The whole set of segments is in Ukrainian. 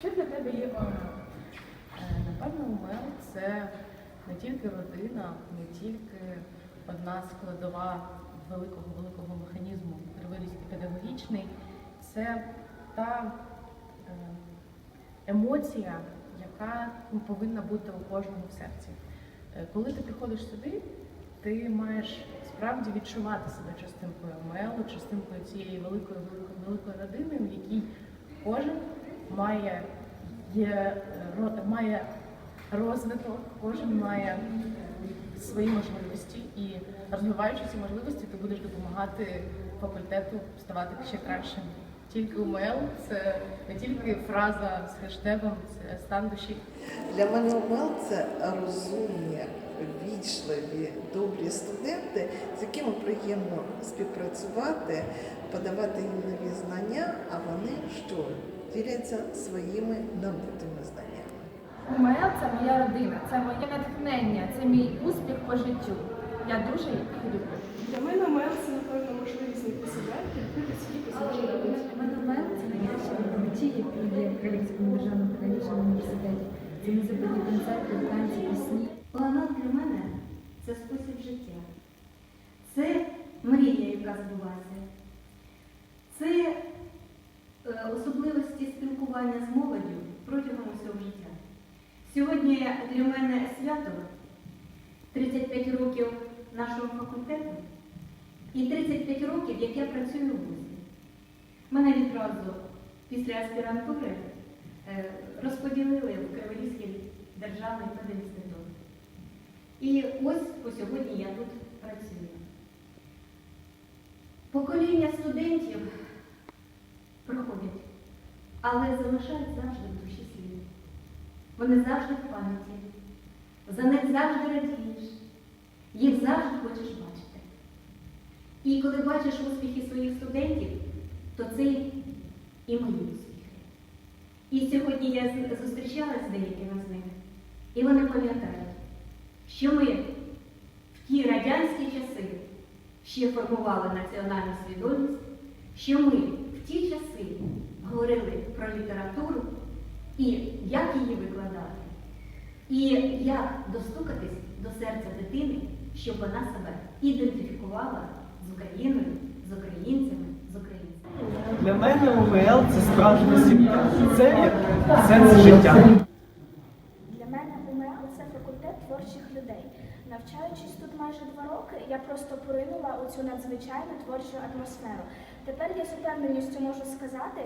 Що для тебе є ОМЛ? Е, Напевно, ОМЛ це не тільки родина, не тільки одна складова великого великого механізму Криворізький педагогічний. Це та е, емоція, яка ну, повинна бути у кожному в серці. Е, Коли ти приходиш сюди, ти маєш справді відчувати себе частинкою МЛ, частинкою цієї великої великої великої родини, в якій кожен має, є, е, має розвиток, кожен має свої можливості, і розвиваючи ці можливості, ти будеш допомагати факультету ставати ще кращим. Тільки УМЛ це не тільки фраза з хештегом, це стан душі. Для мене ОМЛ це розумні, вічливі, добрі студенти, з якими приємно співпрацювати, подавати їм нові знання, а вони що діляться своїми набутими знаннями. УМЛ це моя родина, це моє натхнення, це мій успіх по життю. Я дуже їх люблю. Для мене МЕЛ це, напевно, можливість знайти себе, відкрити світ і зрозуміти. Мене це найкраще викладачі, які є в Кривівському державному педагогічному університеті. Це незабутні концерти, танці, пісні. Планет для мене це спосіб життя. Це мрія, яка збулася. Це особливості спілкування з молоддю протягом усього життя. Сьогодні для мене свято 35 років нашого факультету і 35 років, як я працюю у вузі. Мене відразу після аспірантури е, розподілили в Криворізький державний пединститут. І ось по сьогодні я тут працюю. Покоління студентів але залишають завжди в душі слід. Вони завжди в пам'яті. За них завжди радієш, їх завжди хочеш бачити. І коли бачиш успіхи своїх студентів, то це і мої успіхи. І сьогодні я зустрічалася з деякими з них, і вони пам'ятають, що ми в ті радянські часи ще формували національну свідомість, що ми в ті часи говорили про літературу і як її викладати, і як достукатись до серця дитини, щоб вона себе ідентифікувала з Україною, з українцями, з українцями. Для мене УВЛ це справжня сім'я. Це як сенс життя. Для мене УМЛ це факультет творчих людей. Навчаючись тут майже два роки, я просто поринула у цю надзвичайну творчу атмосферу. Тепер я з упевненістю можу сказати,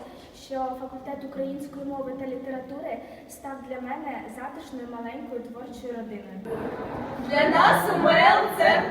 що факультет української мови та літератури став для мене затишною маленькою творчою родиною. Для нас УМЛ це